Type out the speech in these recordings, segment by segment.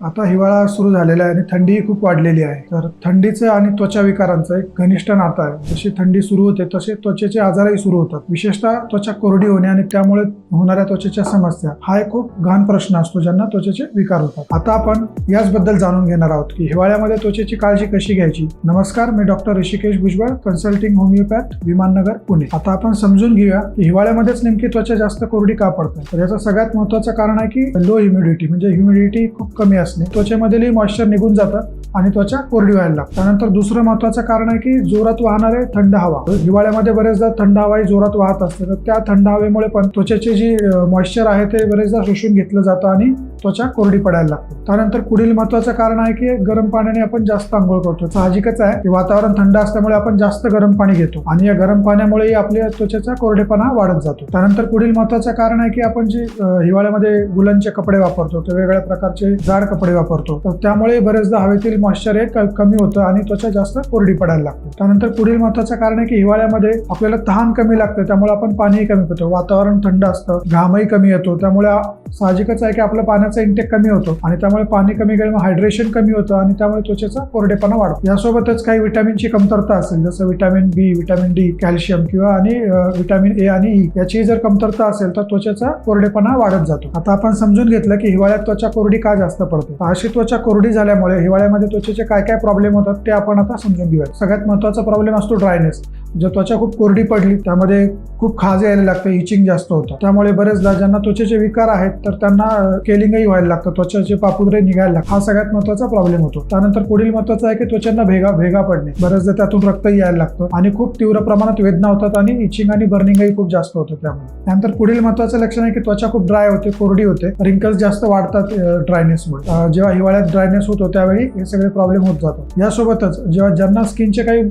आता हिवाळा सुरू झालेला आहे आणि थंडीही खूप वाढलेली आहे. तर थंडीचं आणि त्वचा विकारांचं एक घनिष्ठ नातं आहे. जशी थंडी सुरू होते तसे त्वचेचे आजारही सुरू होतात. विशेषतः त्वचा कोरडी होणे आणि त्यामुळे होणाऱ्या त्वचेच्या समस्या हा एक खूप घाण प्रश्न असतो ज्यांना त्वचेचे विकार होतात. आता आपण याचबद्दल जाणून घेणार आहोत की हिवाळ्यामध्ये त्वचेची काळजी कशी घ्यायची? नमस्कार मी doctor Rishikesh Bhujbal consulting homeopath Vimannagar Pune. आता आपण समजून घेऊया की हिवाळ्यामध्येच नेमकी त्वचा जास्त कोरडी का पडते? तर याचं सगळ्यात महत्त्वाचं कारण आहे की लो ह्युमिडिटी म्हणजे ह्युमिडिटी खूप कमी असते. असणे त्वचेमधीलही मॉइश्चर निघून जातं आणि त्वचा कोरडी व्हायला लागते. त्यानंतर दुसरं महत्वाचं कारण आहे की जोरात वाहणारे थंड हवा. हिवाळ्यामध्ये बरेचदा थंड हवा ही जोरात वाहत असते. तर त्या थंड हवेमुळे पण त्वचेचे जी मॉइश्चर आहे ते बरेचदा शोषून घेतलं जातं आणि त्वचा कोरडी पडायला लागते. त्यानंतर पुढील महत्वाचं कारण आहे की गरम पाण्याने आपण जास्त आंघोळ करतो. साहजिकच आहे की वातावरण थंड असल्यामुळे आपण जास्त गरम पाणी घेतो आणि या गरम पाण्यामुळेही आपल्या त्वचेचा कोरडेपणा वाढत जातो. त्यानंतर पुढील महत्वाचं कारण आहे की आपण जे हिवाळ्यामध्ये गुलांचे कपडे वापरतो वेगवेगळ्या प्रकारचे जाड कपडे कपडे वापरतो. तर त्यामुळे बरेचदा हवेतील मॉइश्चर हे क- कमी होतं आणि त्वचा जास्त कोरडी पडायला लागते. त्यानंतर पुढील महत्त्वाचं कारण आहे की हिवाळ्यामध्ये आपल्याला तहान कमी लागते. त्यामुळे आपण पाणीही कमी पितो. वातावरण थंड असतं घामही कमी येतो. त्यामुळे साहजिकच आहे की आपलं पाण्याचा इंटेक कमी होतो आणि त्यामुळे पाणी कमी केल्यामुळे हायड्रेशन कमी होतं आणि त्यामुळे त्वचेचा कोरडेपणा वाढतो. यासोबतच काही विटॅमिनची कमतरता असेल जसं vitamin B vitamin D calcium किंवा आणि विटॅमिन ए आणि e ई याची जर कमतरता असेल तर त्वचेचा कोरडेपणा वाढत जातो. आता आपण समजून घेतलं की हिवाळ्यात त्वचा कोरडी का जास्त पडते? अशी त्वचा कोरडी झाल्यामुळे हिवाळ्यामध्ये त्वचेचे काय काय प्रॉब्लेम होतात ते आपण आता समजून घेऊयात. सगळ्यात महत्त्वाचा प्रॉब्लेम असतो ड्रायनेस जर त्वचा खूप कोरडी पडली त्यामध्ये खूप खाज यायला लागते इचिंग जास्त होतं. त्यामुळे बरेचदा ज्यांना त्वचेचे विकार आहेत तर त्यांना केलिंगही व्हायला लागतं. त्वचेचे पापुद्रे निघायला लागतात. हा सगळ्यात महत्त्वाचा प्रॉब्लेम होतो. त्यानंतर पुढील महत्त्वाचं आहे की त्वचांना भेगा भेगा पडणे. बरेचदा त्यातून रक्तही यायला लागतं आणि खूप तीव्र प्रमाणात वेदना होतात आणि इचिंग आणि बर्निंगही खूप जास्त होतं त्यामुळे. त्यानंतर पुढील महत्वाचं लक्षण आहे की त्वचा खूप ड्राय होते कोरडी होते. रिंकल्स जास्त वाढतात ड्रायनेसमुळे जेव्हा हिवाळ्यात ड्रायनेस होतो त्यावेळी हे सगळे प्रॉब्लेम होत जातात. यासोबतच जेव्हा ज्यांना स्किनचे काही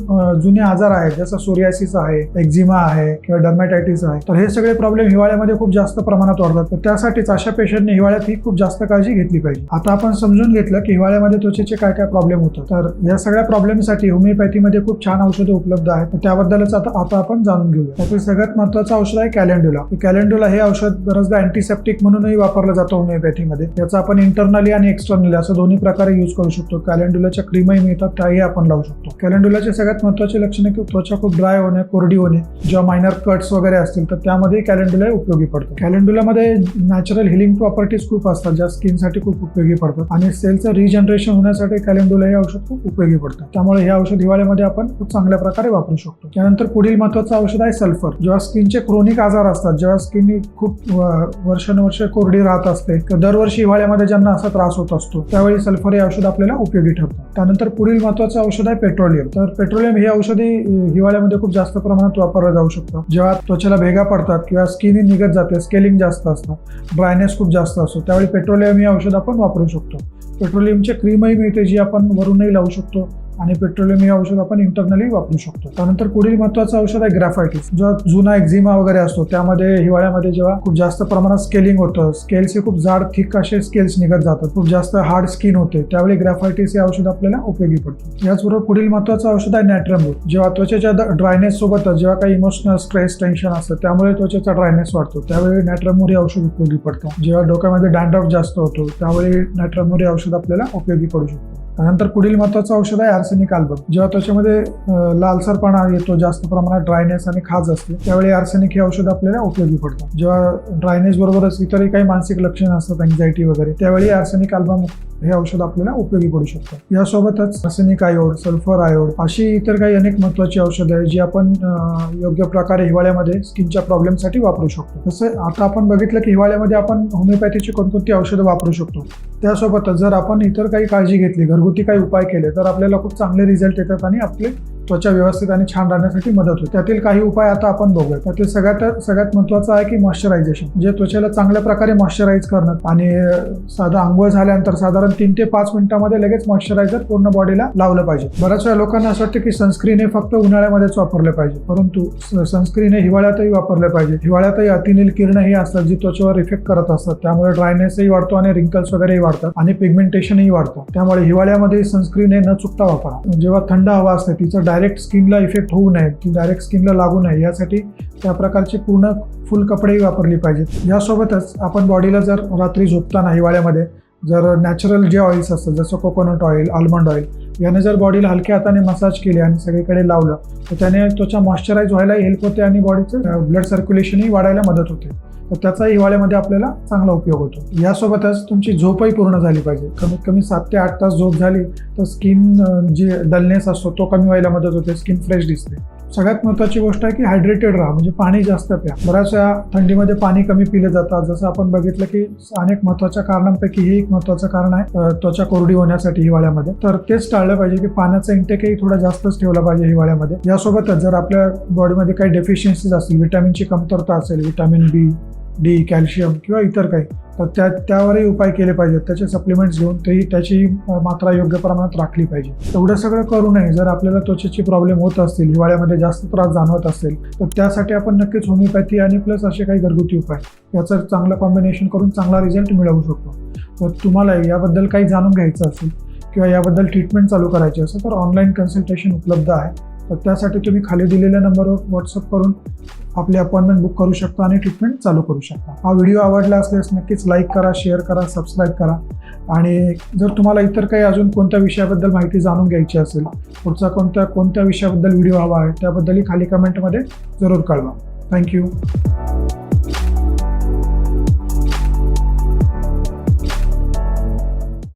जुने आजार आहेत जसं सोरियासिस आहे एक्झिमा आहे किंवा डर्मॅटायटिस आहे तर हे सगळे प्रॉब्लेम हिवाळ्यामध्ये खूप जास्त प्रमाणात वाढतात. तर त्यासाठीच अशा पेशंटने हिवाळ्यात ही खूप जास्त काळजी घेतली पाहिजे. आता आपण समजून घेतलं की हिवाळ्यामध्ये त्वचेचे काय काय प्रॉब्लेम होतात. तर या सगळ्या प्रॉब्लेमसाठी होमिओपॅथीमध्ये खूप छान औषधं उपलब्ध आहेत. त्याबद्दलच आता आता आपण जाणून घेऊया. त्यातील सगळ्यात महत्त्वाचं औषध आहे कॅलेंडुला कॅलेंडुला हे औषध बरेचदा अँटीसेप्टिक म्हणूनही वापरलं जातं होमिओपॅथीमध्ये याचा आपण इंटरनली आणि एक्सटर्नली असं दोन्ही प्रकारे यूज करू शकतो. कॅलेंडुलाच्या क्रीमही मिळतात त्याही आपण लावू शकतो. कॅलेंडुलाचे सगळ्यात महत्त्वाचे लक्षण आहे की त्वचा खूप ड्राय होणे कोरडी होणे जेव्हा मायनर कट्स वगैरे असतील तर त्यामध्ये कॅलेंडुला उपयोगी पडतो. कॅलेंडुलामध्ये नॅचरल हिलिंग प्रॉपर्टीज खूप असतात ज्या स्किनसाठी खूप उपयोगी पडतात. आणि सेलचं रिजनरेशन होण्यासाठी कॅलेंडुला हे औषध खूप उपयोगी पडतं त्यामुळे हे औषध हिवाळ्यामध्ये आपण खूप चांगल्या प्रकारे वापरू शकतो. त्यानंतर पुढील महत्त्वाचं औषध आहे सल्फर जेव्हा स्किनचे क्रोनिक आजार असतात जेव्हा स्किन खूप वर्षानुवर्ष कोरडी राहत असते तर दरवर्षी हिवाळ्यामध्ये ज्यांना असा त्रास होत असतो त्यावेळी सल्फर हे औषध आपल्याला उपयोगी ठरतं. त्यानंतर पुढील महत्त्वाचं औषध आहे पेट्रोलियम तर पेट्रोलियम हे औषधी हिवाळ्यामध्ये हिवाळ्यामध्ये खूप जास्त प्रमाणात वापरलं जाऊ शकतो. जेव्हा त्वचेला भेगा पडतात किंवा स्किन निघत जाते स्केलिंग जास्त असतं ड्रायनेस खूप जास्त असतो. त्यावेळी पेट्रोलियम हे औषध आपण वापरू शकतो. पेट्रोलियमचे क्रीमही मिळते जी आपण वरूनही लावू शकतो. आणि पेट्रोलियम हे औषध आपण इंटरनली वापरू शकतो. त्यानंतर पुढील महत्त्वाचं औषध आहे ग्रॅफायटिस जो जुना एक्झिमा वगैरे असतो त्यामध्ये हिवाळ्यामध्ये जेव्हा खूप जास्त प्रमाणात स्केलिंग होतं स्केल्स हे खूप जाड थिक असे स्केल्स निघत जातात. खूप जास्त हार्ड स्किन होते त्यावेळी ग्रॅफायटिस हे औषध आपल्याला उपयोगी पडतं. याचबरोबर पुढील महत्त्वाचं औषध आहे नॅट्रमूर जेव्हा त्वचेच्या ड्रायनेस सोबतच जेव्हा काही इमोशनल स्ट्रेस टेन्शन असतं त्यामुळे त्वचेचा ड्रायनेस वाढतो. त्यावेळी नॅट्रमूर हे औषध उपयोगी पडतं. जेव्हा डोक्यामध्ये डँड्रॉफ जास्त होतो त्यावेळी नॅट्रमूर हे औषध आपल्याला उपयोगी पडू शकतो. त्यानंतर पुढील महत्त्वाचं औषध आहे आर्सेनिक आल्बम जेव्हा त्याच्यामध्ये लालसरपणा येतो जास्त प्रमाणात ड्रायनेस आणि खाज असते त्यावेळी आर्सेनिक हे औषध आपल्याला उपयोगी पडतं. जेव्हा ड्रायनेस बरोबरच इतरही काही मानसिक लक्षणं असतात अँझायटी वगैरे त्यावेळी आर्सेनिक अल्बम हे औषध आपल्याला उपयोगी पडू शकतं. यासोबतच आर्सेनिक आयोड सल्फर आयोड अशी इतर काही अनेक महत्त्वाची औषधं आहेत जी आपण योग्य प्रकारे हिवाळ्यामध्ये स्किनच्या प्रॉब्लेमसाठी वापरू शकतो. तसं आता आपण बघितलं की हिवाळ्यामध्ये आपण होमिओपॅथीची कोणकोणती औषधं वापरू शकतो? त्यासोबतच जर आपण इतर काही काळजी घेतली घरगुती काही उपाय केले तर आपल्याला खूप चांगले रिझल्ट येतात आणि आपले त्वचा व्यवस्थित आणि छान राहण्यासाठी मदत होते. त्यातील काही उपाय आता आपण बघूया त्यातील सगळ्यात सगळ्यात महत्त्वाचं आहे की मॉइश्चरायझेशन म्हणजे त्वचेला चांगल्या प्रकारे मॉइश्चराईज करणं आणि साधं आंघोळ झाल्यानंतर साधारण तीन ते पाच मिनिटांमध्ये लगेच मॉइश्चरायझर पूर्ण बॉडीला लावलं पाहिजे. बऱ्याच वेळा लोकांना असं वाटतं की सनस्क्रीन हे फक्त उन्हाळ्यामध्येच वापरले पाहिजे. परंतु सनस्क्रीन हे हिवाळ्यातही वापरले पाहिजे. हिवाळ्यातही अतिनील किरण ही असतात जी त्वचेवर इफेक्ट करत असतात. त्यामुळे ड्रायनेसही वाढतो आणि रिंकल्स वगैरेही वाढतात आणि पिगमेंटेशनही वाढतं. त्यामुळे हिवाळ्यामध्ये सनस्क्रीन हे न चुकता वापरा. जेव्हा थंड हवा असते तिचं डायरेक्ट स्किनला इफेक्ट होऊ नये ती डायरेक्ट स्किनला लागू नये. यासाठी त्या प्रकारची पूर्ण फुल कपडेही वापरली पाहिजेत. यासोबतच आपण बॉडीला जर रात्री झोपताना हिवाळ्यामध्ये जर नॅचरल जे ऑइल्स असतात जसं कोकोनट ऑइल आल्मंड ऑइल याने जर बॉडीला हलक्या हाताने मसाज केले आणि सगळीकडे लावलं तर त्याने त्वचा मॉइश्चराईज व्हायला हेल्प होते आणि बॉडीचं ब्लड सर्क्युलेशनही वाढायला मदत होते. तर त्याचा हिवाळ्यामध्ये आपल्याला चांगला उपयोग होतो. यासोबतच तुमची झोपही पूर्ण झाली पाहिजे. कमीत कमी सात ते आठ तास झोप झाली तर स्किन जे डलनेस असतो तो कमी व्हायला मदत होते. स्किन फ्रेश दिसते. सगळ्यात महत्त्वाची गोष्ट आहे की हायड्रेटेड राहा म्हणजे पाणी जास्त प्या. बऱ्याच थंडीमध्ये पाणी कमी पिले जातात. जसं आपण बघितलं की अनेक महत्त्वाच्या कारणांपैकी हे एक महत्त्वाचं कारण आहे त्वचा कोरडी होण्यासाठी हिवाळ्यामध्ये. तर तेच टाळलं पाहिजे की पाण्याचा इंटेकही थोडा जास्तच ठेवला पाहिजे हिवाळ्यामध्ये. यासोबतच जर आपल्या बॉडीमध्ये काही डेफिशियन्सीज असतील विटॅमिनची कमतरता असेल विटॅमिन बी डी कॅल्शियम किंवा इतर काही तर त्या त्यावरही उपाय केले पाहिजेत. त्याचे सप्लिमेंट्स घेऊन तेही त्याची मात्रा योग्य प्रमाणात राखली पाहिजे. एवढं सगळं करू नये. जर आपल्याला त्वचेची प्रॉब्लेम होत असतील हिवाळ्यामध्ये जास्त त्रास जाणवत असेल तर त्यासाठी आपण नक्कीच होमिओपॅथी आणि प्लस असे काही घरगुती उपाय. याचं चांगलं कॉम्बिनेशन करून चांगला रिझल्ट मिळवू शकतो. तर तुम्हाला याबद्दल काही जाणून घ्यायचं असेल किंवा याबद्दल ट्रीटमेंट चालू करायची असेल तर ऑनलाईन कन्सल्टेशन उपलब्ध आहे. तर त्यासाठी तुम्ही खाली दिलेल्या नंबरवर व्हॉट्सअप करून आपली अपॉइंटमेंट बुक करू शकता आणि ट्रीटमेंट चालू करू शकता. हा व्हिडिओ आवडला असल्यास नक्कीच लाईक करा शेअर करा सबस्क्राईब करा. आणि जर तुम्हाला इतर काही अजून कोणत्या विषयाबद्दल माहिती जाणून घ्यायची असेल पुढचा कोणत्या कोणत्या विषयाबद्दल व्हिडिओ हवा आहे त्याबद्दलही खाली कमेंटमध्ये जरूर कळवा. थँक्यू